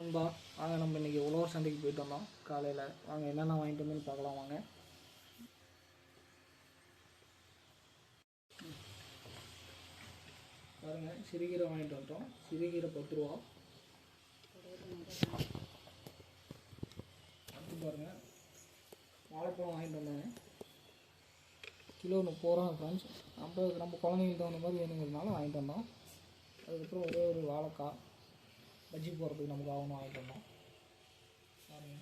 நண்பா வாங்க நம்ம இன்றைக்கி உழவர் சந்தைக்கு போயிட்டு வந்தோம். காலையில். வாங்க என்னென்ன வாங்கிட்டு வந்து பார்க்கலாம் வாங்க. பாருங்க சிறுகீரை வாங்கிட்டு வந்துட்டோம். சிறுகீரை பத்து ரூபா. அடுத்து பாருங்க வாழைப்பழம் வாங்கிட்டு வந்தாங்க கிலோ முப்பது ரூபா ஃப்ரெண்ட்ஸ் நம்ம நம்ம குழந்தைங்களுக்கு தகுந்த மாதிரி வேணுங்கிறதுனால வாங்கிட்டு வந்தோம். அதுக்கப்புறம் ஒரே ஒரு வாழைக்காய். பஜ்ஜி போகிறதுக்கு நமக்கு ஆகணும் வாங்கிட்டு வந்தோம் பாருங்க.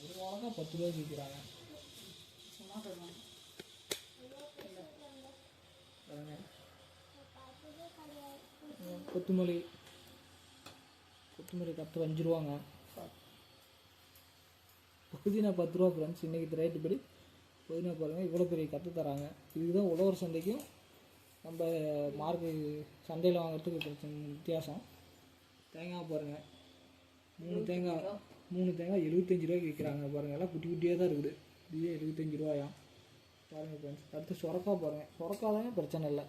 ஒரு வாழைக்காய் பத்து ரூபாய்க்கு விற்கிறாங்க கொத்துமல்லி கொத்துமல்லி. கொத்தமல்லி கொத்தமல்லி அஞ்சு ரூபாங்க. புதினா பத்து ரூபா ஃப்ரெண்ட்ஸ் இன்றைக்கி ரேட்டு படி புதினா பாருங்கள் இவ்வளோ பெரிய கற்று தராங்க. இதுதான் உழவர் சந்தைக்கும் நம்ம மார்க்கு சந்தையில் வாங்குறதுக்கு பிரச்சனை வித்தியாசம். தேங்காய் பாருங்கள் மூணு தேங்காய் மூணு தேங்காய் எழுபத்தஞ்சு ரூபாய்க்கு விற்கிறாங்க பாருங்கள் எல்லாம் குட்டி குட்டியாக தான் இருக்குது. இதுவே எழுபத்தஞ்சு ரூபாயாம். பாருங்கள் ஃப்ரெண்ட்ஸ் அடுத்து சுரக்கா பாருங்கள் சுரக்கா தாங்க பிரச்சனை இல்லை.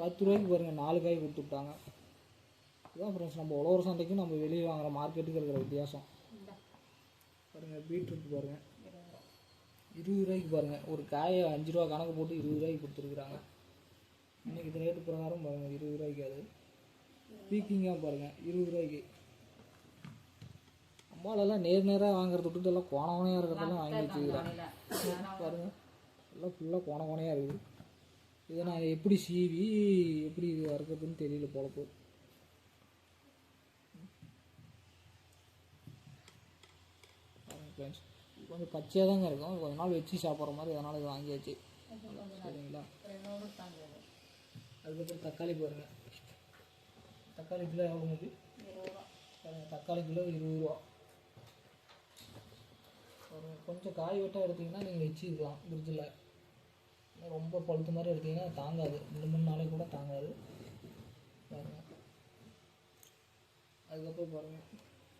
பத்து ரூபாய்க்கு பாருங்கள் நாலு காய் கொடுத்து விட்டாங்க. இதுதான் ஃப்ரெண்ட்ஸ் நம்ம உழவர் சந்தைக்கும் நம்ம வெளியே வாங்குற மார்க்கெட்டுக்கு இருக்கிற வித்தியாசம். பாருங்கள் பீட்ரூட் பாருங்கள் இருபது ரூபாய்க்கு பாருங்கள் ஒரு காயை அஞ்சு ரூபா கணக்கு போட்டு இருபது ரூபாய்க்கு கொடுத்துருக்குறாங்க. இன்றைக்கி ரேட்டு பிரகாரம் பாருங்கள் இருபது ரூபாய்க்கு அது. பீக்கிங்காக பாருங்கள் இருபது ரூபாய்க்கு. அம்மாலெல்லாம் நேர் நேராக வாங்குறத விட்டுட்டு எல்லாம் கோண கோணையாக இருக்கிறதெல்லாம் வாங்கி வச்சுக்கிறாங்க பாருங்கள் எல்லாம் ஃபுல்லாக கோண கோணையாக இருக்குது. இதை நான் எப்படி சீவி எப்படி இது வறுக்கிறதுன்னு தெரியல பொழப்பு ஃப்ரெண்ட்ஸ் கொஞ்சம் பச்சையாக தாங்க இருக்கும் கொஞ்ச நாள் வச்சு சாப்பிட்ற மாதிரி அதனால் இது வாங்கியாச்சு. சரிங்களா? அதுக்கப்புறம் தக்காளி பாருங்கள் தக்காளி கிலோ எவ்வளோ இது பாருங்கள் தக்காளி கிலோ இருபது ரூபா. பாருங்க, கொஞ்சம் காய் வெட்டாக எடுத்தீங்கன்னா நீங்கள் வச்சுக்கலாம் ஃப்ரிட்ஜில் ரொம்ப பழுத்த மாதிரி எடுத்தீங்கன்னா தாங்காது. ரெண்டு மூணு நாளைக்கு கூட தாங்காது. பாருங்கள் அதுக்கப்புறம் பாருங்கள்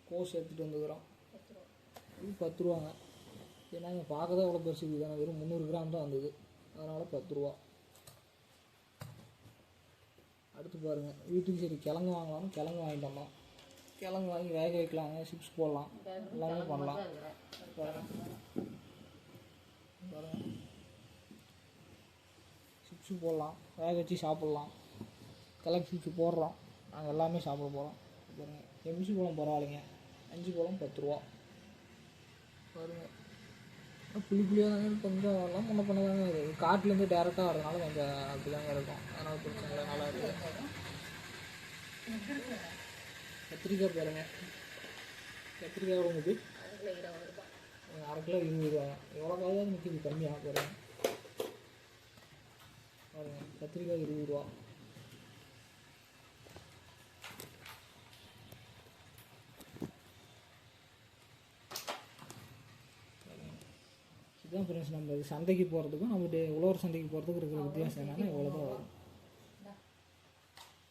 கோஸ் எடுத்துகிட்டு வந்துக்கிறோம். இது பத்து ரூபாங்க. ஏன்னா இங்கே பார்க்க தான் எவ்வளோ பெருசு இருக்குது வெறும் முந்நூறு கிராம் தான் வந்தது. அதனால் பத்து ரூபா. அடுத்து பாருங்கள் வீட்டுக்கு சரி கிழங்கு வாங்கலாம் கிழங்கு வாங்கிட்டு வந்தோம். கிழங்கு வாங்கி வேக வைக்கலாங்க சிப்ஸ் போடலாம். எல்லாமே பண்ணலாம். பாருங்கள் சிப்ஸு போடலாம். வேக வச்சு சாப்பிட்லாம். கிழங்கு சிப்ஸ் போடுறோம். நாங்கள் எல்லாமே சாப்பிட போகிறோம் பாருங்க. எம்சி பழம் பரவாயில்லைங்க. அஞ்சு பழம் பத்து ரூபா. பாருங்க. புளி புளியாக தாங்க கொஞ்சம் எல்லாம் முன்ன பண்ண தாங்க இருக்குது டேரெக்டாக வரதுனால கொஞ்சம் அப்படி தாங்க இருக்கும். அதனால் பிரச்சனை இல்லை நல்லா இருக்குது கத்திரிக்காய் பாருங்கள் கத்திரிக்காய் எவ்வளோ இது? அரை கிலோ இருபது ரூபா. எவ்வளோ காய் தான் நிற்கிது கம்மியாக பாருங்க. பாருங்க கத்திரிக்காய் இருபது ரூபா. இதுதான் ஃப்ரெண்ட்ஸ் நம்ம சந்தைக்கு போகிறதுக்கும் நம்ம உழவர் சந்தைக்கு போகிறதுக்கு இருக்கிற வித்தியாசம் என்னென்னா இவ்வளோ தான் வரும்.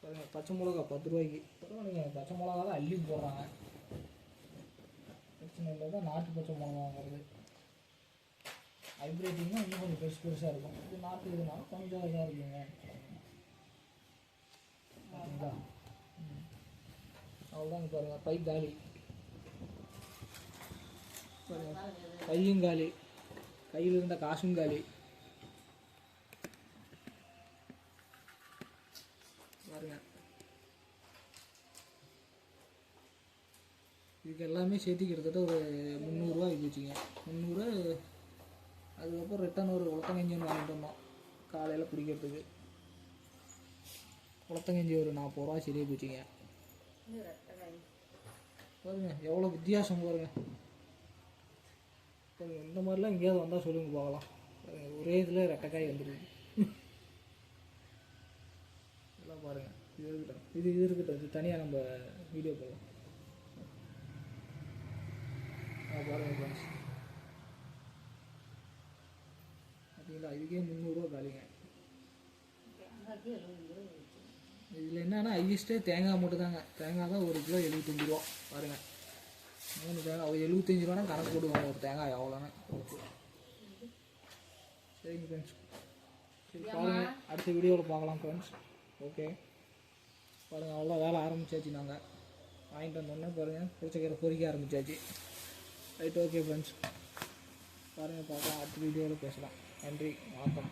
பாருங்கள் பச்சை மிளகா பத்து ரூபாய்க்கு. பரவாயில்லைங்க பச்சை மிளகா தான் அள்ளி போடுறாங்க. பிரச்சனை இல்லை தான் நாட்டு பச்சை மிளகா வாங்குறது. ஹைப்ரேட்டிங்னா இன்னும் கொஞ்சம் பெருசு பெருசாக இருக்கும். இது நாட்டு இதுனால கொஞ்சம் இதாக இருக்குங்க. பார்த்தீங்களா அவ்வளோதாங்க பாருங்கள் பை காலி. பாருங்கள் கையும் காலி. கையில் இருந்த காசும் காலி. பாருங்க. இதுக்கு எல்லாமே சேர்த்து கிட்டத்தட்ட ஒரு முந்நூறுரூவா இருந்துச்சுங்க முந்நூறு அதுக்கப்புறம் ரிட்டன் ஒரு உளத்தங்கஞ்சி ஒன்று வாங்கிட்டு வந்தோம். காலையில் குடிக்கிறதுக்கு. உளத்தங்கஞ்சி ஒரு நாற்பது ரூபா சரியாக போச்சுங்க. பாருங்க எவ்வளோ வித்தியாசம் பாருங்க. பாருங்க இந்த மாதிரிலாம் எங்கேயாவது வந்தால் சொல்லுங்க பார்க்கலாம். ஒரே இதில் ரெட்டைக்காய் வந்துருக்கு எல்லாம் பாருங்க. இது இருக்கட்டும். இது இது இருக்கட்டும். இது தனியாக நம்ம வீடியோ போடலாம் ஆ பாருங்க ஃப்ரெண்ட்ஸ் பார்த்தீங்களா இதுக்கே முந்நூறுரூவா காலிங்க இதில் என்னன்னா ஹையஸ்ட்டே தேங்காய் மட்டும் தாங்க தேங்காய் தான் ஒரு கிலோ எழுபத்தஞ்சு ரூபா. பாருங்கள் மூணு தேங்காய். ஒரு எழுபத்தஞ்சு ரூபானா கணக்கு போடுவாங்க. ஒரு தேங்காய் எவ்வளோன்னு. சரிங்க ஃப்ரெண்ட்ஸ் சரி பாருங்கள் அடுத்த வீடியோவில் பார்க்கலாம் ஃப்ரெண்ட்ஸ் ஓகே. பாருங்கள் அவ்வளோ வேலை ஆரம்பிச்சாச்சு நாங்கள் வாங்கிட்டு வந்தோடனே பாருங்கள் புளிச்சக்கீரை பொறிக்க ஆரம்பிச்சாச்சு. ரைட் ஓகே ஃப்ரெண்ட்ஸ் பாருங்கள் பார்க்கலாம். அடுத்த வீடியோவில் பேசலாம். நன்றி வணக்கம்.